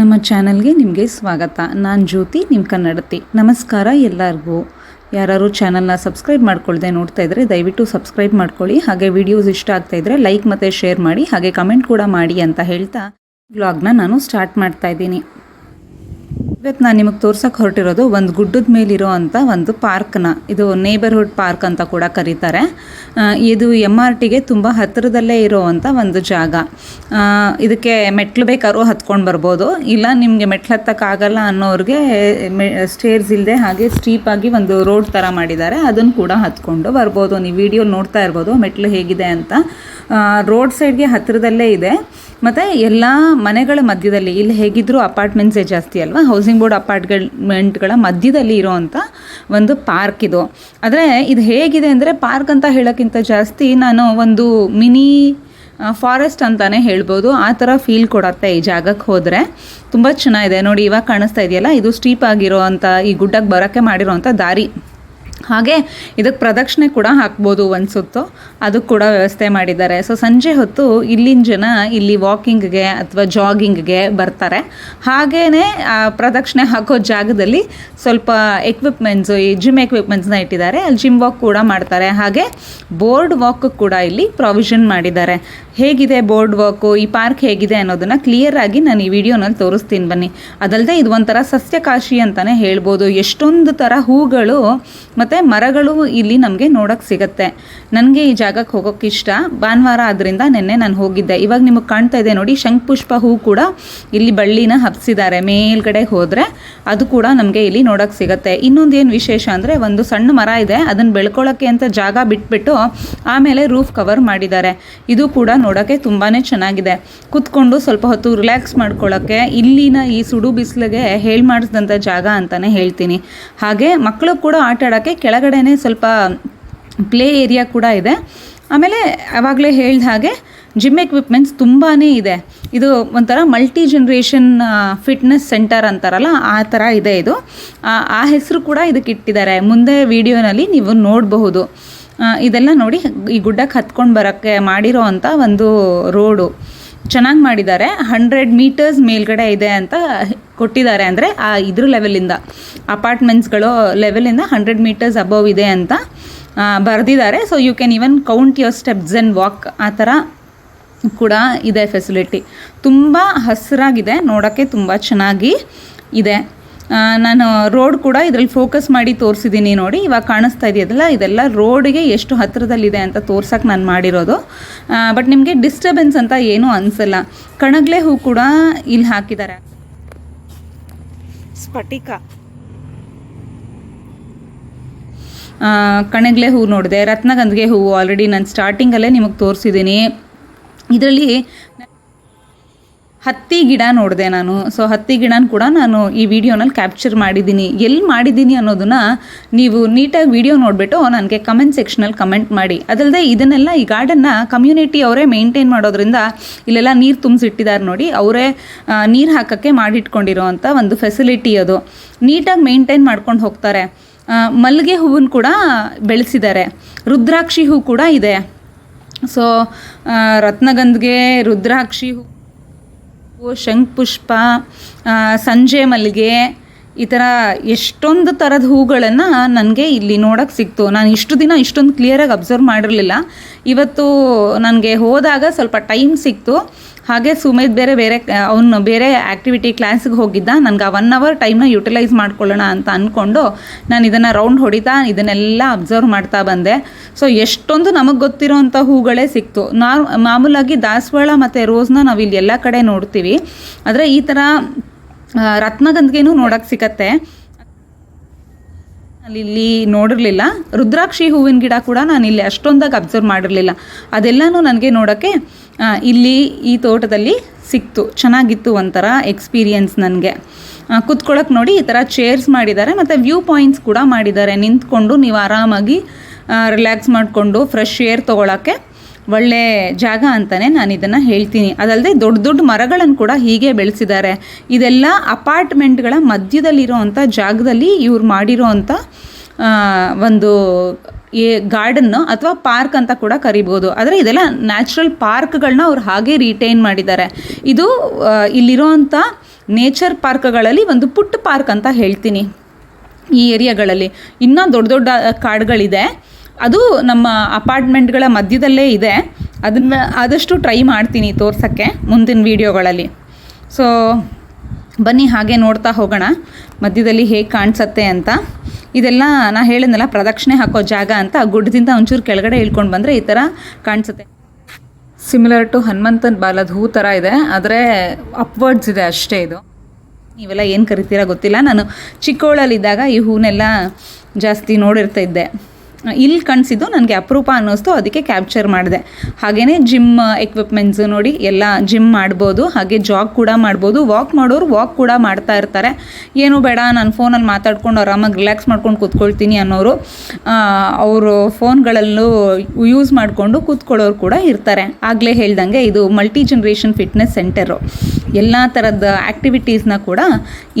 ನಮ್ಮ ಚಾನಲ್ಗೆ ನಿಮಗೆ ಸ್ವಾಗತ. ನಾನು ಜ್ಯೋತಿ ನಿಮ್ಮ ಕನ್ನಡತಿ. ನಮಸ್ಕಾರ ಎಲ್ಲರಿಗೂ. ಯಾರು ಚಾನಲ್ನ ಸಬ್ಸ್ಕ್ರೈಬ್ ಮಾಡ್ಕೊಳ್ಳದೆ ನೋಡ್ತಾ ಇದ್ದರೆ ದಯವಿಟ್ಟು ಸಬ್ಸ್ಕ್ರೈಬ್ ಮಾಡ್ಕೊಳ್ಳಿ. ಹಾಗೆ ವಿಡಿಯೋಸ್ ಇಷ್ಟ ಆಗ್ತಾ ಇದ್ದರೆ ಲೈಕ್ ಮತ್ತು ಶೇರ್ ಮಾಡಿ, ಹಾಗೆ ಕಮೆಂಟ್ ಕೂಡ ಮಾಡಿ ಅಂತ ಹೇಳ್ತಾ ವ್ಲಾಗ್ನ ನಾನು ಸ್ಟಾರ್ಟ್ ಮಾಡ್ತಾ ಇದ್ದೀನಿ. ಇವತ್ತು ನಾನು ನಿಮಗೆ ತೋರ್ಸೋಕೆ ಹೊರಟಿರೋದು ಒಂದು ಗುಡ್ಡದ ಮೇಲಿರೋ ಅಂಥ ಒಂದು ಪಾರ್ಕ್ನ. ಇದು ನೇಬರ್ಹುಡ್ ಪಾರ್ಕ್ ಅಂತ ಕೂಡ ಕರೀತಾರೆ. ಇದು ಎಂ ಆರ್ ಟಿಗೆ ತುಂಬ ಹತ್ತಿರದಲ್ಲೇ ಇರೋವಂಥ ಒಂದು ಜಾಗ. ಇದಕ್ಕೆ ಮೆಟ್ಲು ಬೇಕಾದ್ರೂ ಹತ್ಕೊಂಡು ಬರ್ಬೋದು. ಇಲ್ಲ ನಿಮಗೆ ಮೆಟ್ಲು ಹತ್ತಕ್ಕಾಗಲ್ಲ ಅನ್ನೋರಿಗೆ ಮೆ ಸ್ಟೇರ್ಸ್ ಇಲ್ಲದೆ ಹಾಗೆ ಸ್ಟೀಪಾಗಿ ಒಂದು ರೋಡ್ ಥರ ಮಾಡಿದ್ದಾರೆ. ಅದನ್ನು ಕೂಡ ಹತ್ಕೊಂಡು ಬರ್ಬೋದು. ನೀವು ವಿಡಿಯೋ ನೋಡ್ತಾ ಇರ್ಬೋದು ಮೆಟ್ಲು ಹೇಗಿದೆ ಅಂತ. ರೋಡ್ ಸೈಡ್ಗೆ ಹತ್ತಿರದಲ್ಲೇ ಇದೆ. ಮತ್ತು ಎಲ್ಲ ಮನೆಗಳ ಮಧ್ಯದಲ್ಲಿ, ಇಲ್ಲಿ ಹೇಗಿದ್ದರೂ ಅಪಾರ್ಟ್ಮೆಂಟ್ಸೇ ಜಾಸ್ತಿ ಅಲ್ವಾ? ಹೌಸಿಂಗ್ ಬೋರ್ಡ್ ಅಪಾರ್ಟ್ಮೆಂಟ್ಗಳ ಮಧ್ಯದಲ್ಲಿ ಇರೋವಂಥ ಒಂದು ಪಾರ್ಕ್ ಇದು. ಆದರೆ ಇದು ಹೇಗಿದೆ ಅಂದರೆ ಪಾರ್ಕ್ ಅಂತ ಹೇಳೋಕ್ಕಿಂತ ಜಾಸ್ತಿ ನಾನು ಒಂದು ಮಿನಿ ಫಾರೆಸ್ಟ್ ಅಂತಲೇ ಹೇಳ್ಬೋದು. ಆ ಥರ ಫೀಲ್ ಕೊಡತ್ತೆ ಈ ಜಾಗಕ್ಕೆ ಹೋದರೆ. ತುಂಬ ಚೆನ್ನಾಗಿದೆ. ನೋಡಿ, ಇವಾಗ ಕಾಣಿಸ್ತಾ ಇದೆಯಲ್ಲ, ಇದು ಸ್ಟೀಪ್ ಆಗಿರೋ ಅಂಥ ಈ ಗುಡ್ಡಕ್ಕೆ ಬರೋಕ್ಕೆ ಮಾಡಿರೋವಂಥ ದಾರಿ. ಹಾಗೆ ಇದಕ್ಕೆ ಪ್ರದಕ್ಷಿಣೆ ಕೂಡ ಹಾಕ್ಬೋದು ಒಂದು ಸುತ್ತು. ಅದಕ್ಕೆ ಕೂಡ ವ್ಯವಸ್ಥೆ ಮಾಡಿದ್ದಾರೆ. ಸೊ ಸಂಜೆ ಹೊತ್ತು ಇಲ್ಲಿನ ಜನ ಇಲ್ಲಿ ವಾಕಿಂಗ್ಗೆ ಅಥವಾ ಜಾಗಿಂಗ್ಗೆ ಬರ್ತಾರೆ. ಹಾಗೇ ಪ್ರದಕ್ಷಿಣೆ ಹಾಕೋ ಜಾಗದಲ್ಲಿ ಸ್ವಲ್ಪ ಎಕ್ವಿಪ್ಮೆಂಟ್ಸು ಈ ಜಿಮ್ ಎಕ್ವಿಪ್ಮೆಂಟ್ಸ್ನ ಇಟ್ಟಿದ್ದಾರೆ. ಅಲ್ಲಿ ಜಿಮ್ ವಾಕ್ ಕೂಡ ಮಾಡ್ತಾರೆ. ಹಾಗೆ ಬೋರ್ಡ್ ವಾಕ್ ಕೂಡ ಇಲ್ಲಿ ಪ್ರಾವಿಷನ್ ಮಾಡಿದ್ದಾರೆ. ಹೇಗಿದೆ ಬೋರ್ಡ್ ವರ್ಕು, ಈ ಪಾರ್ಕ್ ಹೇಗಿದೆ ಅನ್ನೋದನ್ನು ಕ್ಲಿಯರ್ ಆಗಿ ನಾನು ಈ ವಿಡಿಯೋನಲ್ಲಿ ತೋರಿಸ್ತೀನಿ ಬನ್ನಿ. ಅದಲ್ಲದೆ ಇದು ಒಂಥರ ಸಸ್ಯಕಾಶಿ ಅಂತಲೇ ಹೇಳ್ಬೋದು. ಎಷ್ಟೊಂದು ಥರ ಹೂಗಳು ಮತ್ತು ಮರಗಳು ಇಲ್ಲಿ ನಮಗೆ ನೋಡೋಕ್ಕೆ ಸಿಗುತ್ತೆ. ನನಗೆ ಈ ಜಾಗಕ್ಕೆ ಹೋಗೋಕ್ಕೆ ಇಷ್ಟ. ಭಾನುವಾರ ಆದ್ದರಿಂದ ನಿನ್ನೆ ನಾನು ಹೋಗಿದ್ದೆ. ಇವಾಗ ನಿಮಗೆ ಕಾಣ್ತಾ ಇದೆ ನೋಡಿ ಶಂಖಪುಷ್ಪ ಹೂ ಕೂಡ ಇಲ್ಲಿ ಬಳ್ಳಿನ ಹಬ್ಸಿದ್ದಾರೆ. ಮೇಲ್ಗಡೆ ಹೋದರೆ ಅದು ಕೂಡ ನಮಗೆ ಇಲ್ಲಿ ನೋಡೋಕ್ಕೆ ಸಿಗುತ್ತೆ. ಇನ್ನೊಂದು ಏನು ವಿಶೇಷ ಅಂದರೆ ಒಂದು ಸಣ್ಣ ಮರ ಇದೆ. ಅದನ್ನು ಬೆಳ್ಕೊಳ್ಳೋಕ್ಕೆ ಅಂತ ಜಾಗ ಬಿಟ್ಬಿಟ್ಟು ಆಮೇಲೆ ರೂಫ್ ಕವರ್ ಮಾಡಿದ್ದಾರೆ. ಇದು ಕೂಡ ನೋಡೋಕ್ಕೆ ತುಂಬಾ ಚೆನ್ನಾಗಿದೆ. ಕೂತ್ಕೊಂಡು ಸ್ವಲ್ಪ ಹೊತ್ತು ರಿಲ್ಯಾಕ್ಸ್ ಮಾಡ್ಕೊಳ್ಳೋಕ್ಕೆ ಇಲ್ಲಿನ ಈ ಸುಡು ಬಿಸಿಲಿಗೆ ಹೇಳಿ ಮಾಡಿಸಿದಂಥ ಜಾಗ ಅಂತಲೇ ಹೇಳ್ತೀನಿ. ಹಾಗೆ ಮಕ್ಕಳು ಕೂಡ ಆಟ ಆಡೋಕ್ಕೆ ಕೆಳಗಡೆನೇ ಸ್ವಲ್ಪ ಪ್ಲೇ ಏರಿಯಾ ಕೂಡ ಇದೆ. ಆಮೇಲೆ ಆವಾಗಲೇ ಹೇಳ್ದ ಹಾಗೆ ಜಿಮ್ ಎಕ್ವಿಪ್ಮೆಂಟ್ಸ್ ತುಂಬಾ ಇದೆ. ಇದು ಒಂಥರ ಮಲ್ಟಿ ಜನ್ರೇಷನ್ ಫಿಟ್ನೆಸ್ ಸೆಂಟರ್ ಅಂತಾರಲ್ಲ, ಆ ಥರ ಇದೆ ಇದು. ಆ- ಹೆಸರು ಕೂಡ ಇದಕ್ಕೆ ಇಟ್ಟಿದ್ದಾರೆ. ಮುಂದೆ ವಿಡಿಯೋನಲ್ಲಿ ನೀವು ನೋಡಬಹುದು. ಇದೆಲ್ಲ ನೋಡಿ ಈ ಗುಡ್ಡಕ್ಕೆ ಹತ್ಕೊಂಡು ಬರೋಕ್ಕೆ ಮಾಡಿರೋ ಅಂಥ ಒಂದು ರೋಡು. ಚೆನ್ನಾಗಿ ಮಾಡಿದ್ದಾರೆ. ಹಂಡ್ರೆಡ್ ಮೀಟರ್ಸ್ ಮೇಲ್ಗಡೆ ಇದೆ ಅಂತ ಕೊಟ್ಟಿದ್ದಾರೆ ಅಂದರೆ ಆ ಇದ್ರ ಲೆವೆಲಿಂದ ಅಪಾರ್ಟ್ಮೆಂಟ್ಸ್ಗಳು ಲೆವೆಲಿಂದ ಹಂಡ್ರೆಡ್ ಮೀಟರ್ಸ್ ಅಬೋವ್ ಇದೆ ಅಂತ ಬರೆದಿದ್ದಾರೆ. So you can even count your steps and walk ಆ ಥರ ಕೂಡ ಇದೆ ಫೆಸಿಲಿಟಿ ತುಂಬ ಹಸಿರಾಗಿದೆ. ನೋಡೋಕ್ಕೆ ತುಂಬ ಚೆನ್ನಾಗಿ ಇದೆ. ನಾನು ರೋಡ್ ಕೂಡ ಇದರಲ್ಲಿ ಫೋಕಸ್ ಮಾಡಿ ತೋರಿಸಿದ್ದೀನಿ ನೋಡಿ. ಇವಾಗ ಕಾಣಿಸ್ತಾ ಇದೆಯಲ್ಲ ಇದೆಲ್ಲ? ರೋಡ್ಗೆ ಎಷ್ಟು ಹತ್ತಿರದಲ್ಲಿದೆ ಅಂತ ತೋರ್ಸಕ್ಕೆ ನಾನು ಮಾಡಿರೋದು. ಬಟ್ ನಿಮಗೆ ಡಿಸ್ಟರ್ಬೆನ್ಸ್ ಅಂತ ಏನೂ ಅನಿಸಲ್ಲ. ಕಣಗ್ಲೆ ಹೂ ಕೂಡ ಇಲ್ಲಿ ಹಾಕಿದ್ದಾರೆ ಸ್ಫಟಿಕ. ಕಣಗ್ಲೆ ಹೂ ನೋಡಿದೆ. ರತ್ನಗಂಧಿಗೆ ಹೂವು ಆಲ್ರೆಡಿ ನಾನು ಸ್ಟಾರ್ಟಿಂಗಲ್ಲೇ ನಿಮಗೆ ತೋರಿಸಿದ್ದೀನಿ ಇದರಲ್ಲಿ ಹತ್ತಿ ಗಿಡ ನೋಡಿದೆ ನಾನು. ಸೊ ಹತ್ತಿ ಗಿಡನ ಕೂಡ ನಾನು ಈ ವಿಡಿಯೋನಲ್ಲಿ ಕ್ಯಾಪ್ಚರ್ ಮಾಡಿದ್ದೀನಿ. ಎಲ್ಲಿ ಮಾಡಿದ್ದೀನಿ ಅನ್ನೋದನ್ನ ನೀವು ನೀಟಾಗಿ ವಿಡಿಯೋ ನೋಡಿಬಿಟ್ಟು ನನಗೆ ಕಮೆಂಟ್ ಸೆಕ್ಷನಲ್ಲಿ ಕಮೆಂಟ್ ಮಾಡಿ. ಅದಲ್ಲದೆ ಇದನ್ನೆಲ್ಲ ಈ ಗಾರ್ಡನ್ನ ಕಮ್ಯುನಿಟಿ ಅವರೇ ಮೇಂಟೈನ್ ಮಾಡೋದ್ರಿಂದ ಇಲ್ಲೆಲ್ಲ ನೀರು ತುಂಬಿಸಿಟ್ಟಿದ್ದಾರೆ ನೋಡಿ, ಅವರೇ ನೀರು ಹಾಕೋಕ್ಕೆ ಮಾಡಿಟ್ಕೊಂಡಿರೋ ಅಂಥ ಒಂದು ಫೆಸಿಲಿಟಿ ಅದು. ನೀಟಾಗಿ ಮೇಂಟೈನ್ ಮಾಡ್ಕೊಂಡು ಹೋಗ್ತಾರೆ. ಮಲ್ಲಿಗೆ ಹೂವನ್ನು ಕೂಡ ಬೆಳೆಸಿದ್ದಾರೆ ರುದ್ರಾಕ್ಷಿ ಹೂ ಕೂಡ ಇದೆ. ಸೊ ರತ್ನಗಂಧಿಗೆ ರುದ್ರಾಕ್ಷಿ ಹೂ ಹೂವು ಶಂಖಪುಷ್ಪ ಸಂಜೆ ಮಲ್ಲಿಗೆ, ಈ ಥರ ಎಷ್ಟೊಂದು ಥರದ ಹೂಗಳನ್ನು ನನಗೆ ಇಲ್ಲಿ ನೋಡೋಕ್ಕೆ ಸಿಕ್ತು. ನಾನು ಇಷ್ಟು ದಿನ ಇಷ್ಟೊಂದು ಕ್ಲಿಯರಾಗಿ ಅಬ್ಸರ್ವ್ ಮಾಡಿರಲಿಲ್ಲ. ಇವತ್ತು ನನಗೆ ಹೋದಾಗ ಸ್ವಲ್ಪ ಟೈಮ್ ಸಿಕ್ತು. ಹಾಗೆ ಸುಮೇಧ್ ಬೇರೆ ಬೇರೆ ಅವನು ಬೇರೆ ಆ್ಯಕ್ಟಿವಿಟಿ ಕ್ಲಾಸಿಗೆ ಹೋಗಿದ್ದ. ನನಗೆ ಆ ಒನ್ ಅವರ್ ಟೈಮ್ನ ಯುಟಿಲೈಸ್ ಮಾಡ್ಕೊಳ್ಳೋಣ ಅಂತ ಅಂದ್ಕೊಂಡು ನಾನು ಇದನ್ನು ರೌಂಡ್ ಹೊಡಿತಾ, ಇದನ್ನೆಲ್ಲ ಅಬ್ಸರ್ವ್ ಮಾಡ್ತಾ ಬಂದೆ. ಸೊ ಎಷ್ಟೊಂದು ನಮಗೆ ಗೊತ್ತಿರೋವಂಥ ಹೂಗಳೇ ಸಿಕ್ತು. ನಾ ಮಾಮೂಲಾಗಿ ದಾಸವಾಳ ಮತ್ತು ರೋಸ್ನ ನಾವು ಇಲ್ಲಿ ಎಲ್ಲ ಕಡೆ ನೋಡ್ತೀವಿ. ಆದರೆ ಈ ಥರ ರತ್ನಗಂಧಿಗೆನೂ ನೋಡೋಕ್ಕೆ ಸಿಗತ್ತೆ ಇಲ್ಲಿ ನೋಡಿರಲಿಲ್ಲ. ರುದ್ರಾಕ್ಷಿ ಹೂವಿನ ಗಿಡ ಕೂಡ ನಾನು ಇಲ್ಲಿ ಅಷ್ಟೊಂದಾಗಿ ಅಬ್ಸರ್ವ್ ಮಾಡಿರಲಿಲ್ಲ. ಅದೆಲ್ಲನೂ ನನಗೆ ನೋಡೋಕ್ಕೆ ಇಲ್ಲಿ ಈ ತೋಟದಲ್ಲಿ ಸಿಕ್ತು. ಚೆನ್ನಾಗಿತ್ತು ಒಂಥರ ಎಕ್ಸ್ಪೀರಿಯನ್ಸ್ ನನಗೆ. ಕುತ್ಕೊಳ್ಳೋಕೆ ನೋಡಿ ಈ ಥರ ಚೇರ್ಸ್ ಮಾಡಿದ್ದಾರೆ ಮತ್ತು ವ್ಯೂ ಪಾಯಿಂಟ್ಸ್ ಕೂಡ ಮಾಡಿದ್ದಾರೆ. ನಿಂತ್ಕೊಂಡು ನೀವು ಆರಾಮಾಗಿ ರಿಲ್ಯಾಕ್ಸ್ ಮಾಡಿಕೊಂಡು ಫ್ರೆಶ್ ಏರ್ ತೊಗೊಳಕ್ಕೆ ಒಳ್ಳೆ ಜಾಗ ಅಂತಲೇ ನಾನು ಇದನ್ನು ಹೇಳ್ತೀನಿ. ಅದಲ್ಲದೆ ದೊಡ್ಡ ದೊಡ್ಡ ಮರಗಳನ್ನು ಕೂಡ ಹೀಗೆ ಬೆಳೆಸಿದ್ದಾರೆ. ಇದೆಲ್ಲ ಅಪಾರ್ಟ್ಮೆಂಟ್ಗಳ ಮಧ್ಯದಲ್ಲಿರೋ ಅಂಥ ಜಾಗದಲ್ಲಿ ಇವ್ರು ಮಾಡಿರೋವಂಥ ಆ, ಒಂದು ಈ ಗಾರ್ಡನ್ನು ಅಥವಾ ಪಾರ್ಕ್ ಅಂತ ಕೂಡ ಕರಿಬೋದು. ಆದರೆ ಇದೆಲ್ಲ ನ್ಯಾಚುರಲ್ ಪಾರ್ಕ್ಗಳನ್ನ ಅವ್ರು ಹಾಗೆ ರಿಟೈನ್ ಮಾಡಿದ್ದಾರೆ. ಇದು ಇಲ್ಲಿರೋವಂಥ ನೇಚರ್ ಪಾರ್ಕ್ಗಳಲ್ಲಿ ಒಂದು ಪುಟ್ಟ ಪಾರ್ಕ್ ಅಂತ ಹೇಳ್ತೀನಿ. ಈ ಏರಿಯಾಗಳಲ್ಲಿ. ಇನ್ನೂ ದೊಡ್ಡ ದೊಡ್ಡ ಕಾಡುಗಳಿದೆ. ಅದು ನಮ್ಮ ಅಪಾರ್ಟ್ಮೆಂಟ್ಗಳ ಮಧ್ಯದಲ್ಲೇ ಇದೆ. ಅದನ್ನು ಆದಷ್ಟು ಟ್ರೈ ಮಾಡ್ತೀನಿ ತೋರ್ಸೋಕ್ಕೆ ಮುಂದಿನ ವೀಡಿಯೋಗಳಲ್ಲಿ. ಸೊ, ಬನ್ನಿ ಹಾಗೆ ನೋಡ್ತಾ ಹೋಗೋಣ. ಮಧ್ಯದಲ್ಲಿ ಹೇಗೆ ಕಾಣಿಸತ್ತೆ ಅಂತ. ಇದೆಲ್ಲ ನಾ ಹೇಳಿದ್ನಲ್ಲ, ಪ್ರದಕ್ಷಿಣೆ ಹಾಕೋ ಜಾಗ ಅಂತ ಗುಡ್ಡದಿಂದ ಒಂಚೂರು ಕೆಳಗಡೆ ಇಳ್ಕೊಂಡು ಬಂದರೆ ಈ ಥರ ಕಾಣಿಸುತ್ತೆ. ಸಿಮಿಲರ್ ಟು ಹನುಮಂತನ ಬಾಲದ ಹೂ ಥರ ಇದೆ, ಆದರೆ ಅಪ್ವರ್ಡ್ಸ್ ಇದೆ ಅಷ್ಟೇ ಇದು. ನೀವೆಲ್ಲ ಏನು ಕರಿತೀರಾ ಗೊತ್ತಿಲ್ಲ. ನಾನು ಚಿಕ್ಕವಳಲ್ಲಿದ್ದಾಗ ಈ ಹೂನೆಲ್ಲ ಜಾಸ್ತಿ ನೋಡಿರ್ತಾ ಇದ್ದೆ. ಇಲ್ಲಿ ಕಾಣಿಸಿದ್ದು ನನಗೆ ಅಪರೂಪ ಅನ್ನಿಸ್ತು ಅದಕ್ಕೆ ಕ್ಯಾಪ್ಚರ್ ಮಾಡಿದೆ. ಹಾಗೆಯೇ ಜಿಮ್ ಎಕ್ವಿಪ್ಮೆಂಟ್ಸು ನೋಡಿ ಎಲ್ಲ ಜಿಮ್ ಮಾಡ್ಬೋದು, ಹಾಗೆ ಜಾಗ್ ಕೂಡ ಮಾಡ್ಬೋದು ವಾಕ್ ಮಾಡೋರು ವಾಕ್ ಕೂಡ ಮಾಡ್ತಾ ಇರ್ತಾರೆ. ಏನು ಬೇಡ, ನಾನು ಫೋನಲ್ಲಿ ಮಾತಾಡ್ಕೊಂಡು ಆರಾಮಾಗಿ ರಿಲ್ಯಾಕ್ಸ್ ಮಾಡ್ಕೊಂಡು ಕೂತ್ಕೊಳ್ತೀನಿ ಅನ್ನೋರು ಅವರು ಫೋನ್ಗಳಲ್ಲೂ ಯೂಸ್ ಮಾಡಿಕೊಂಡು ಕೂತ್ಕೊಳ್ಳೋರು ಕೂಡ ಇರ್ತಾರೆ. ಆಗಲೇ ಹೇಳ್ದಂಗೆ ಇದು ಮಲ್ಟಿ ಜನ್ರೇಷನ್ ಫಿಟ್ನೆಸ್ ಸೆಂಟರು ಎಲ್ಲ ಥರದ ಆ್ಯಕ್ಟಿವಿಟೀಸ್ನ ಕೂಡ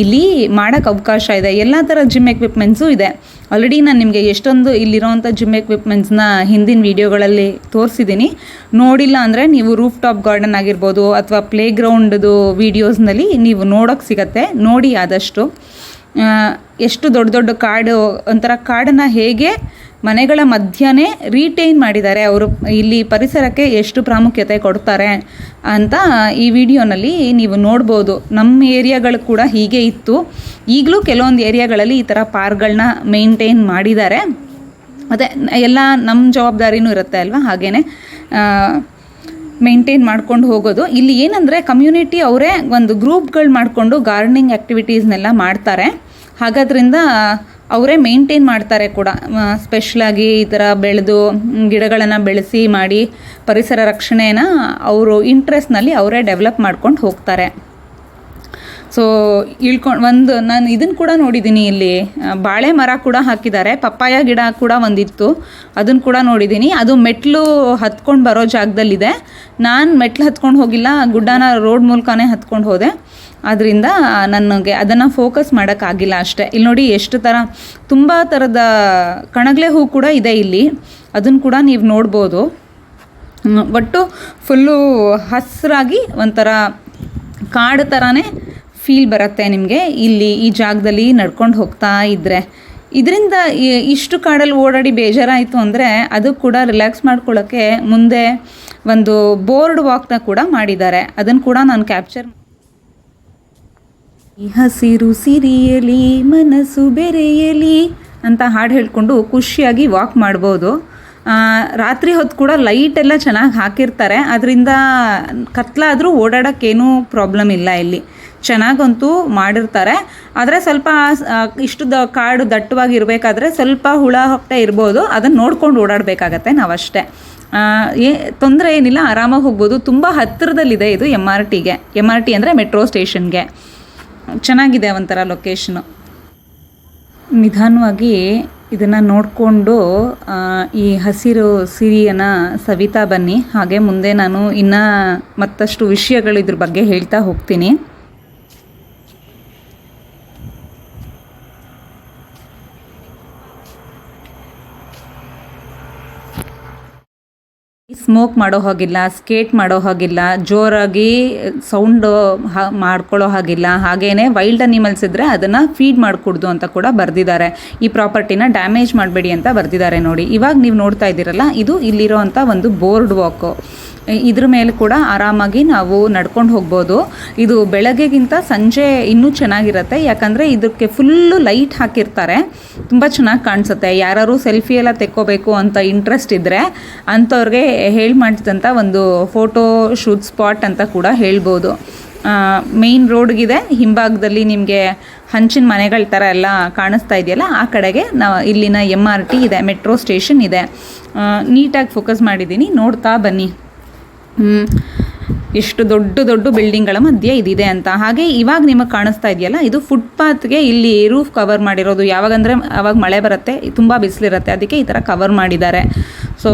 ಇಲ್ಲಿ ಮಾಡೋಕ್ಕೆ ಅವಕಾಶ ಇದೆ. ಎಲ್ಲ ಥರ ಜಿಮ್ ಎಕ್ವಿಪ್ಮೆಂಟ್ಸು ಇದೆ. ಆಲ್ರೆಡಿ ನಾನು ನಿಮಗೆ ಎಷ್ಟೊಂದು ಇಲ್ಲಿರೋವಂಥ ಜಿಮ್ ಎಕ್ವಿಪ್ಮೆಂಟ್ಸ್ನ ಹಿಂದಿನ ವೀಡಿಯೋಗಳಲ್ಲಿ ತೋರಿಸಿದ್ದೀನಿ ನೋಡಿಲ್ಲ ಅಂದರೆ ನೀವು ರೂಫ್ ಟಾಪ್ ಗಾರ್ಡನ್ ಆಗಿರ್ಬೋದು ಅಥವಾ ಪ್ಲೇ ಗ್ರೌಂಡ್ದು ವೀಡಿಯೋಸ್ನಲ್ಲಿ ನೀವು ನೋಡೋಕ್ಕೆ ಸಿಗತ್ತೆ. ನೋಡಿ ಆದಷ್ಟು. ಎಷ್ಟು ದೊಡ್ಡ ದೊಡ್ಡ ಕಾಡು, ಒಂಥರ ಕಾಡನ್ನು ಹೇಗೆ ಮನೆಗಳ ಮಧ್ಯನೇ ರೀಟೈನ್ ಮಾಡಿದ್ದಾರೆ. ಅವರು ಇಲ್ಲಿ ಪರಿಸರಕ್ಕೆ ಎಷ್ಟು ಪ್ರಾಮುಖ್ಯತೆ ಕೊಡ್ತಾರೆ ಅಂತ ಈ ವಿಡಿಯೋನಲ್ಲಿ ನೀವು ನೋಡ್ಬೋದು. ನಮ್ಮ ಏರಿಯಾಗಳು ಕೂಡ ಹೀಗೆ ಇತ್ತು. ಈಗಲೂ ಕೆಲವೊಂದು ಏರಿಯಾಗಳಲ್ಲಿ ಈ ಥರ ಪಾರ್ಕ್ಗಳನ್ನ ಮೇಂಟೈನ್ ಮಾಡಿದ್ದಾರೆ. ಅದೇ, ಎಲ್ಲ ನಮ್ಮ ಜವಾಬ್ದಾರಿನೂ ಇರುತ್ತೆ ಅಲ್ವಾ? ಹಾಗೇ ಮೇಂಟೈನ್ ಮಾಡ್ಕೊಂಡು ಹೋಗೋದು. ಇಲ್ಲಿ ಏನಂದರೆ ಕಮ್ಯುನಿಟಿ ಅವರೇ ಒಂದು ಗ್ರೂಪ್ಗಳು ಮಾಡಿಕೊಂಡು ಗಾರ್ಡನಿಂಗ್ ಆ್ಯಕ್ಟಿವಿಟೀಸ್ನೆಲ್ಲ ಮಾಡ್ತಾರೆ. ಹಾಗಾದ್ರಿಂದ ಅವರೇ ಮೇಂಟೈನ್ ಮಾಡ್ತಾರೆ ಕೂಡ. ಸ್ಪೆಷಲಾಗಿ ಈ ಥರ ಬೆಳೆದು, ಗಿಡಗಳನ್ನು ಬೆಳೆಸಿ ಮಾಡಿ ಪರಿಸರ ರಕ್ಷಣೆನ ಅವರು ಇಂಟ್ರೆಸ್ಟ್ನಲ್ಲಿ ಅವರೇ ಡೆವಲಪ್ ಮಾಡ್ಕೊಂಡು ಹೋಗ್ತಾರೆ. ಸೊ ಇಳ್ಕೊಂಡು ಒಂದು ನಾನು ಇದನ್ನು ಕೂಡ ನೋಡಿದ್ದೀನಿ ಇಲ್ಲಿ. ಬಾಳೆ ಮರ ಕೂಡ ಹಾಕಿದ್ದಾರೆ. ಪಪ್ಪಾಯ ಗಿಡ ಕೂಡ ಒಂದಿತ್ತು. ಅದನ್ನು ಕೂಡ ನೋಡಿದ್ದೀನಿ ಅದು ಮೆಟ್ಲು ಹತ್ಕೊಂಡು ಬರೋ ಜಾಗದಲ್ಲಿದೆ. ನಾನು ಮೆಟ್ಲು ಹತ್ಕೊಂಡು ಹೋಗಿಲ್ಲ, ಗುಡ್ಡನ ರೋಡ್ ಮೂಲಕನೇ ಹತ್ಕೊಂಡು ಹೋದೆ. ಅದರಿಂದ ನನಗೆ ಅದನ್ನು ಫೋಕಸ್ ಮಾಡೋಕ್ಕಾಗಿಲ್ಲ ಅಷ್ಟೇ. ಇಲ್ಲಿ ನೋಡಿ ಎಷ್ಟು ಥರ ತುಂಬ ಥರದ ಕಣಗಲೆ ಹೂ ಕೂಡ ಇದೆ ಇಲ್ಲಿ. ಅದನ್ನು ಕೂಡ ನೀವು ನೋಡ್ಬೋದು. ಒಟ್ಟು ಫುಲ್ಲು ಹಸಿರಾಗಿ ಒಂಥರ ಕಾಡು ಥರನೇ ಫೀಲ್ ಬರುತ್ತೆ ನಿಮಗೆ ಇಲ್ಲಿ ಈ ಜಾಗದಲ್ಲಿ ನಡ್ಕೊಂಡು ಹೋಗ್ತಾ ಇದ್ದರೆ ಇದರಿಂದ ಇಷ್ಟು ಕಾಡಲ್ಲಿ ಓಡಾಡಿ ಬೇಜಾರಾಯಿತು ಅಂದರೆ ಅದು ಕೂಡ ರಿಲ್ಯಾಕ್ಸ್ ಮಾಡ್ಕೊಳ್ಳೋಕ್ಕೆ ಮುಂದೆ ಒಂದು ಬೋರ್ಡ್ ವಾಕ್ನ ಕೂಡ ಮಾಡಿದ್ದಾರೆ. ಅದನ್ನು ಕೂಡ ನಾನು ಕ್ಯಾಪ್ಚರ್ ಹಸಿರು ಸಿರಿಯಲಿ, ಮನಸ್ಸು ಬೆರೆಯಲಿ ಅಂತ ಹಾಡು ಹೇಳಿಕೊಂಡು ಖುಷಿಯಾಗಿ ವಾಕ್ ಮಾಡ್ಬೋದು. ರಾತ್ರಿ ಹೊತ್ತು ಕೂಡ ಲೈಟ್ ಎಲ್ಲ ಚೆನ್ನಾಗಿ ಹಾಕಿರ್ತಾರೆ. ಅದರಿಂದ ಕತ್ಲಾದರೂ ಓಡಾಡೋಕ್ಕೇನೂ ಪ್ರಾಬ್ಲಮ್ ಇಲ್ಲ ಇಲ್ಲಿ. ಚೆನ್ನಾಗಂತೂ ಮಾಡಿರ್ತಾರೆ. ಆದರೆ ಸ್ವಲ್ಪ ಇಷ್ಟು ದ, ಕಾಡು ದಟ್ಟವಾಗಿರಬೇಕಾದ್ರೆ ಸ್ವಲ್ಪ ಹುಳ, ಹೊಟ್ಟೆ ಇರ್ಬೋದು. ಅದನ್ನು ನೋಡ್ಕೊಂಡು ಓಡಾಡಬೇಕಾಗತ್ತೆ ನಾವಷ್ಟೇ. ಏ, ತೊಂದರೆ ಏನಿಲ್ಲ, ಆರಾಮಾಗಿ ಹೋಗ್ಬೋದು. ತುಂಬ ಹತ್ತಿರದಲ್ಲಿದೆ ಇದು ಎಂ ಆರ್ ಟಿಗೆ ಎಂ ಆರ್ ಟಿ ಅಂದರೆ ಮೆಟ್ರೋ ಸ್ಟೇಷನ್ಗೆ ಚೆನ್ನಾಗಿದೆ ಒಂಥರ ಲೊಕೇಶನು ನಿಧಾನವಾಗಿ ಇದನ್ನು ನೋಡಿಕೊಂಡು ಈ ಹಸಿರು ಸಿರಿಯನ್ನು ಸವಿತಾ ಬನ್ನಿ. ಹಾಗೆ ಮುಂದೆ ನಾನು ಇನ್ನೂ ಮತ್ತಷ್ಟು ವಿಷಯಗಳು ಇದ್ರ ಬಗ್ಗೆ ಹೇಳ್ತಾ ಹೋಗ್ತೀನಿ. ಸ್ಮೋಕ್ ಮಾಡೋ ಹಾಗಿಲ್ಲ ಸ್ಕೇಟ್ ಮಾಡೋ ಹಾಗಿಲ್ಲ, ಜೋರಾಗಿ ಸೌಂಡ್ ಮಾಡ್ಕೊಳ್ಳೋ ಹಾಗಿಲ್ಲ, ಹಾಗೇನೆ ವೈಲ್ಡ್ ಅನಿಮಲ್ಸ್ ಇದ್ದರೆ ಅದನ್ನು ಫೀಡ್ ಮಾಡಿಕೊಡ್ದು ಅಂತ ಕೂಡ ಬರೆದಿದ್ದಾರೆ. ಈ ಪ್ರಾಪರ್ಟಿನ ಡ್ಯಾಮೇಜ್ ಮಾಡಬೇಡಿ ಅಂತ ಬರೆದಿದ್ದಾರೆ ನೋಡಿ. ಇವಾಗ ನೀವು ನೋಡ್ತಾ ಇದ್ದೀರಲ್ಲ, ಇದು ಇಲ್ಲಿರೋ ಒಂದು ಬೋರ್ಡ್ ವಾಕು ಇದ್ರ ಮೇಲೆ ಕೂಡ ಆರಾಮಾಗಿ ನಾವು ನಡ್ಕೊಂಡು ಹೋಗ್ಬೋದು. ಇದು ಬೆಳಗ್ಗೆಗಿಂತ ಸಂಜೆ ಇನ್ನೂ ಚೆನ್ನಾಗಿರುತ್ತೆ, ಯಾಕಂದರೆ ಇದಕ್ಕೆ ಫುಲ್ಲು ಲೈಟ್ ಹಾಕಿರ್ತಾರೆ. ತುಂಬ ಚೆನ್ನಾಗಿ ಕಾಣಿಸುತ್ತೆ. ಯಾರು ಸೆಲ್ಫಿ ಎಲ್ಲ ತೆಕ್ಕೋಬೇಕು ಅಂತ ಇಂಟ್ರೆಸ್ಟ್ ಇದ್ದರೆ ಅಂಥವ್ರಿಗೆ ಹೇಳಿ ಮಾಡಿದಂಥ ಒಂದು ಫೋಟೋ ಶೂಟ್ ಸ್ಪಾಟ್ ಅಂತ ಕೂಡ ಹೇಳ್ಬೋದು. ಮೇಯ್ನ್ ರೋಡ್ಗಿದೆ. ಹಿಂಭಾಗದಲ್ಲಿ ನಿಮಗೆ ಹಂಚಿನ ಮನೆಗಳ ಥರ ಎಲ್ಲ ಕಾಣಿಸ್ತಾ ಇದೆಯಲ್ಲ, ಆ ಕಡೆಗೆ ನಾವು ಇಲ್ಲಿನ ಎಂ ಆರ್ ಟಿ ಇದೆ, ಮೆಟ್ರೋ ಸ್ಟೇಷನ್ ಇದೆ. ನೀಟಾಗಿ ಫೋಕಸ್ ಮಾಡಿದ್ದೀನಿ. ನೋಡ್ತಾ ಬನ್ನಿ. ಎಷ್ಟು ದೊಡ್ಡ ದೊಡ್ಡ ಬಿಲ್ಡಿಂಗ್ಗಳ ಮಧ್ಯೆ ಇದಿದೆ ಅಂತ. ಹಾಗೆ ಇವಾಗ ನಿಮಗೆ ಕಾಣಿಸ್ತಾ ಇದೆಯಲ್ಲ, ಇದು ಫುಟ್ಪಾತ್ಗೆ ಇಲ್ಲಿ ರೂಫ್ ಕವರ್ ಮಾಡಿರೋದು. ಯಾವಾಗಂದರೆ ಅವಾಗ ಮಳೆ ಬರುತ್ತೆ, ತುಂಬ ಬಿಸಿಲಿರುತ್ತೆ, ಅದಕ್ಕೆ ಈ ಥರ ಕವರ್ ಮಾಡಿದ್ದಾರೆ. ಸೊ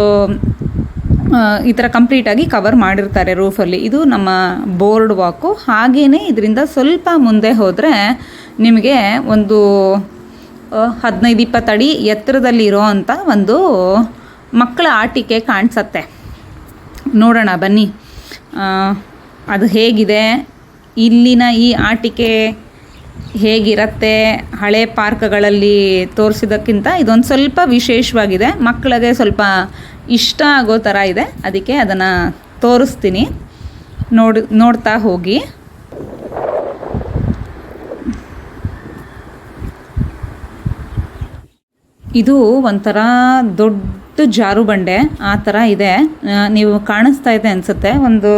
ಈ ಥರ ಕಂಪ್ಲೀಟಾಗಿ ಕವರ್ ಮಾಡಿರ್ತಾರೆ ರೂಫಲ್ಲಿ ಇದು ನಮ್ಮ ಬೋರ್ಡ್ ವಾಕು ಹಾಗೆಯೇ ಇದರಿಂದ ಸ್ವಲ್ಪ ಮುಂದೆ ಹೋದರೆ ನಿಮಗೆ ಒಂದು ಹದಿನೈದು, ಇಪ್ಪತ್ತು ಅಡಿ ಎತ್ತರದಲ್ಲಿರೋ ಅಂಥ ಒಂದು ಮಕ್ಕಳ ಆಟಿಕೆ ಕಾಣಿಸತ್ತೆ. ನೋಡೋಣ, ಬನ್ನಿ. ಅದು ಹೇಗಿದೆ? ಇಲ್ಲಿನ ಈ ಆಟಿಕೆ ಹೇಗಿರತ್ತೆ? ಹಳೆ ಪಾರ್ಕ್ಗಳಲ್ಲಿ ತೋರಿಸಿದಕ್ಕಿಂತ ಇದೊಂದು ಸ್ವಲ್ಪ ವಿಶೇಷವಾಗಿದೆ. ಮಕ್ಕಳಿಗೆ ಸ್ವಲ್ಪ ಇಷ್ಟ ಆಗೋ ಥರ ಇದೆ. ಅದಕ್ಕೆ ಅದನ್ನು ತೋರಿಸ್ತೀನಿ. ನೋಡಿ, ನೋಡ್ತಾ ಹೋಗಿ. ಇದು ಒಂಥರ ದೊಡ್ಡ ಜಾರು ಬಂಡೆ ಆ ಥರ ಇದೆ. ನೀವು ಕಾಣಿಸ್ತಾ ಇದೆ ಅನಿಸುತ್ತೆ. ಒಂದು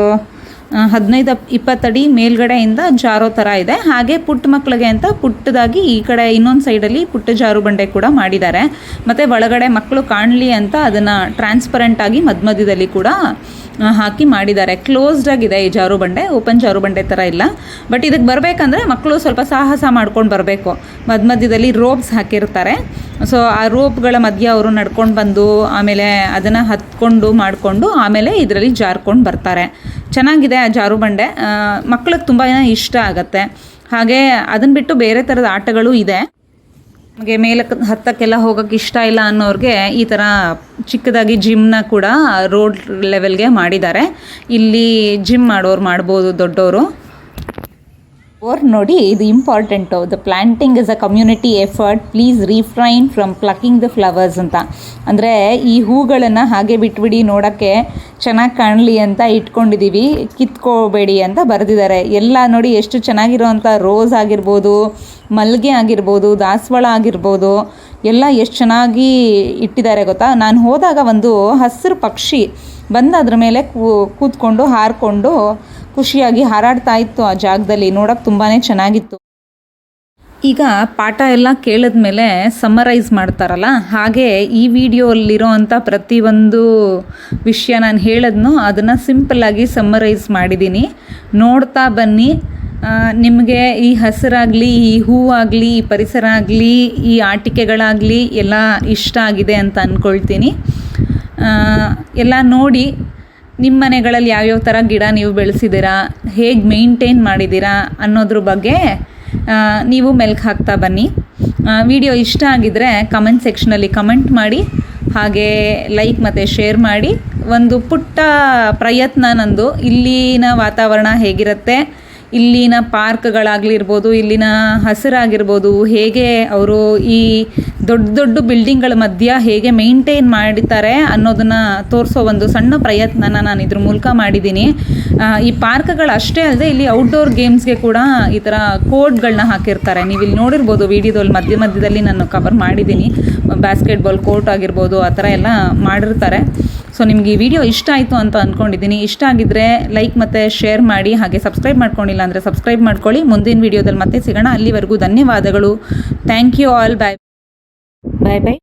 ಹದಿನೈದು ಇಪ್ಪತ್ತಡಿ ಮೇಲ್ಗಡೆಯಿಂದ ಜಾರೋ ಥರ ಇದೆ. ಹಾಗೆ ಪುಟ್ಟ ಮಕ್ಕಳಿಗೆ ಅಂತ ಪುಟ್ಟದಾಗಿ ಈ ಕಡೆ ಇನ್ನೊಂದು ಸೈಡಲ್ಲಿ ಪುಟ್ಟ ಜಾರು ಬಂಡೆ ಕೂಡ ಮಾಡಿದ್ದಾರೆ. ಮತ್ತು ಒಳಗಡೆ ಮಕ್ಕಳು ಕಾಣಲಿ ಅಂತ ಅದನ್ನು ಟ್ರಾನ್ಸ್ಪರೆಂಟ್ ಆಗಿ ಮಧ್ಯ ಮಧ್ಯದಲ್ಲಿ ಕೂಡ ಹಾಕಿ ಮಾಡಿದ್ದಾರೆ. ಕ್ಲೋಸ್ಡ್ ಆಗಿದೆ ಈ ಜಾರು ಬಂಡೆ. ಓಪನ್ ಜಾರು ಬಂಡೆ ಥರ ಇಲ್ಲ. ಬಟ್ ಇದಕ್ಕೆ ಬರಬೇಕಂದ್ರೆ ಮಕ್ಕಳು ಸ್ವಲ್ಪ ಸಾಹಸ ಮಾಡ್ಕೊಂಡು ಬರಬೇಕು. ಮಧ್ಯ ಮಧ್ಯದಲ್ಲಿ ರೋಪ್ಸ್ ಹಾಕಿರ್ತಾರೆ. ಸೊ ಆ ರೋಪ್ಗಳ ಮಧ್ಯೆ ಅವರು ನಡ್ಕೊಂಡು ಬಂದು, ಆಮೇಲೆ ಅದನ್ನು ಹತ್ಕೊಂಡು ಮಾಡಿಕೊಂಡು, ಆಮೇಲೆ ಇದರಲ್ಲಿ ಜಾರ್ಕೊಂಡು ಬರ್ತಾರೆ. ಚೆನ್ನಾಗಿದೆ ಆ ಜಾರು ಬಂಡೆ. ಮಕ್ಕಳಿಗೆ ತುಂಬ ಇಷ್ಟ ಆಗುತ್ತೆ. ಹಾಗೆ ಅದನ್ನು ಬಿಟ್ಟು ಬೇರೆ ಥರದ ಆಟಗಳು ಇದೆ. ನಮಗೆ ಮೇಲಕ್ಕೆ ಹತ್ತಕ್ಕೆಲ್ಲ ಹೋಗೋಕ್ಕೆ ಇಷ್ಟ ಇಲ್ಲ ಅನ್ನೋರಿಗೆ ಈ ಥರ ಚಿಕ್ಕದಾಗಿ ಜಿಮ್ನ ಕೂಡ ರೋಡ್ ಲೆವೆಲ್ಗೆ ಮಾಡಿದ್ದಾರೆ. ಇಲ್ಲಿ ಜಿಮ್ ಮಾಡೋರು ಮಾಡ್ಬೋದು ದೊಡ್ಡವರು ಓರ್ ನೋಡಿ, ಇದು important the planting is a community effort please refrain from plucking the flowers ಅಂತ. ಅಂದರೆ ಈ ಹೂಗಳನ್ನು ಹಾಗೆ ಬಿಟ್ಬಿಡಿ, ನೋಡೋಕ್ಕೆ ಚೆನ್ನಾಗಿ ಕಾಣಲಿ ಅಂತ ಇಟ್ಕೊಂಡಿದ್ದೀವಿ ಕಿತ್ಕೋಬೇಡಿ ಅಂತ ಬರೆದಿದ್ದಾರೆ. ಎಲ್ಲ ನೋಡಿ ಎಷ್ಟು ಚೆನ್ನಾಗಿರೋವಂಥ ರೋಸ್ ಆಗಿರ್ಬೋದು ಮಲ್ಲಿಗೆ ಆಗಿರ್ಬೋದು, ದಾಸವಾಳ ಆಗಿರ್ಬೋದು, ಎಲ್ಲ ಎಷ್ಟು ಚೆನ್ನಾಗಿ ಇಟ್ಟಿದ್ದಾರೆ ಗೊತ್ತಾ? ನಾನು ಹೋದಾಗ ಒಂದು ಹಸಿರು ಪಕ್ಷಿ ಬಂದು ಅದ್ರ ಮೇಲೆ ಕೂತ್ಕೊಂಡು, ಹಾರಿಕೊಂಡು ಖುಷಿಯಾಗಿ ಹಾರಾಡ್ತಾ ಇತ್ತು ಆ ಜಾಗದಲ್ಲಿ. ನೋಡೋಕೆ ತುಂಬಾ ಚೆನ್ನಾಗಿತ್ತು. ಈಗ ಪಾಠ ಎಲ್ಲ ಕೇಳಿದ ಮೇಲೆ ಸಮ್ಮರೈಸ್ ಮಾಡ್ತಾರಲ್ಲ? ಹಾಗೆ ಈ ವಿಡಿಯೋಲ್ಲಿರೋ ಅಂಥ ಪ್ರತಿಯೊಂದು ವಿಷಯ ನಾನು ಹೇಳಿದ್ನೋ ಅದನ್ನು ಸಿಂಪಲ್ಲಾಗಿ ಸಮ್ಮರೈಸ್ ಮಾಡಿದ್ದೀನಿ ನೋಡ್ತಾ ಬನ್ನಿ. ನಿಮಗೆ ಈ ಹಸಿರಾಗಲಿ, ಈ ಹೂವಾಗಲಿ, ಈ ಪರಿಸರ ಆಗಲಿ, ಈ ಆಟಿಕೆಗಳಾಗಲಿ ಎಲ್ಲ ಇಷ್ಟ ಆಗಿದೆ ಅಂತ ಅಂದ್ಕೊಳ್ತೀನಿ ಎಲ್ಲ ನೋಡಿ ನಿಮ್ಮ ಮನೆಗಳಲ್ಲಿ ಯಾವ್ಯಾವ ಥರ ಗಿಡ ನೀವು ಬೆಳೆಸಿದ್ದೀರಾ, ಹೇಗೆ ಮೇಂಟೈನ್ ಮಾಡಿದ್ದೀರಾ ಅನ್ನೋದ್ರ ಬಗ್ಗೆ ನೀವು ಮೆಲ್ಕ್ ಹಾಕ್ತಾ ಬನ್ನಿ. ವಿಡಿಯೋ ಇಷ್ಟ ಆಗಿದ್ದರೆ ಕಮೆಂಟ್ ಸೆಕ್ಷನಲ್ಲಿ ಕಮೆಂಟ್ ಮಾಡಿ, ಹಾಗೆ ಲೈಕ್ ಮತ್ತು ಶೇರ್ ಮಾಡಿ. ಒಂದು ಪುಟ್ಟ ಪ್ರಯತ್ನ ನಂದು. ಇಲ್ಲಿನ ವಾತಾವರಣ ಹೇಗಿರುತ್ತೆ ಇಲ್ಲಿನ ಪಾರ್ಕ್ಗಳಾಗಲಿರ್ಬೋದು, ಇಲ್ಲಿನ ಹಸಿರಾಗಿರ್ಬೋದು, ಹೇಗೆ ಅವರು ಈ ದೊಡ್ಡ ದೊಡ್ಡ ಬಿಲ್ಡಿಂಗ್ಗಳ ಮಧ್ಯ ಹೇಗೆ ಮೇಂಟೈನ್ ಮಾಡ್ತಾರೆ ಅನ್ನೋದನ್ನು ತೋರಿಸೋ ಒಂದು ಸಣ್ಣ ಪ್ರಯತ್ನನ ನಾನು ಇದ್ರ ಮೂಲಕ ಮಾಡಿದ್ದೀನಿ. ಈ ಪಾರ್ಕ್ಗಳು ಅಷ್ಟೇ ಅಲ್ಲದೆ ಇಲ್ಲಿ ಔಟ್ಡೋರ್ ಗೇಮ್ಸ್ಗೆ ಕೂಡ ಈ ಥರ ಕೋರ್ಟ್ಗಳನ್ನ ಹಾಕಿರ್ತಾರೆ. ನೀವು ಇಲ್ಲಿ ನೋಡಿರ್ಬೋದು ವಿಡಿಯೋದಲ್ಲಿ ಮಧ್ಯ ಮಧ್ಯದಲ್ಲಿ ನಾನು ಕವರ್ ಮಾಡಿದ್ದೀನಿ. ಬ್ಯಾಸ್ಕೆಟ್ಬಾಲ್ ಕೋರ್ಟ್ ಆಗಿರ್ಬೋದು, ಆ ಥರ ಎಲ್ಲ ಮಾಡಿರ್ತಾರೆ. ಸೊ ನಿಮ್ಗೆ ಈ ವಿಡಿಯೋ ಇಷ್ಟ ಆಯಿತು ಅಂತ ಅಂದ್ಕೊಂಡಿದ್ದೀನಿ ಇಷ್ಟ ಆಗಿದ್ದರೆ ಲೈಕ್ ಮತ್ತು ಶೇರ್ ಮಾಡಿ, ಹಾಗೆ ಸಬ್ಸ್ಕ್ರೈಬ್ ಮಾಡ್ಕೊಂಡಿಲ್ಲ ಅಂದರೆ ಸಬ್ಸ್ಕ್ರೈಬ್ ಮಾಡ್ಕೊಳ್ಳಿ. ಮುಂದಿನ ವಿಡಿಯೋದಲ್ಲಿ ಮತ್ತೆ ಸಿಗೋಣ. ಅಲ್ಲಿವರೆಗೂ ಧನ್ಯವಾದಗಳು. Thank you all bye bye bye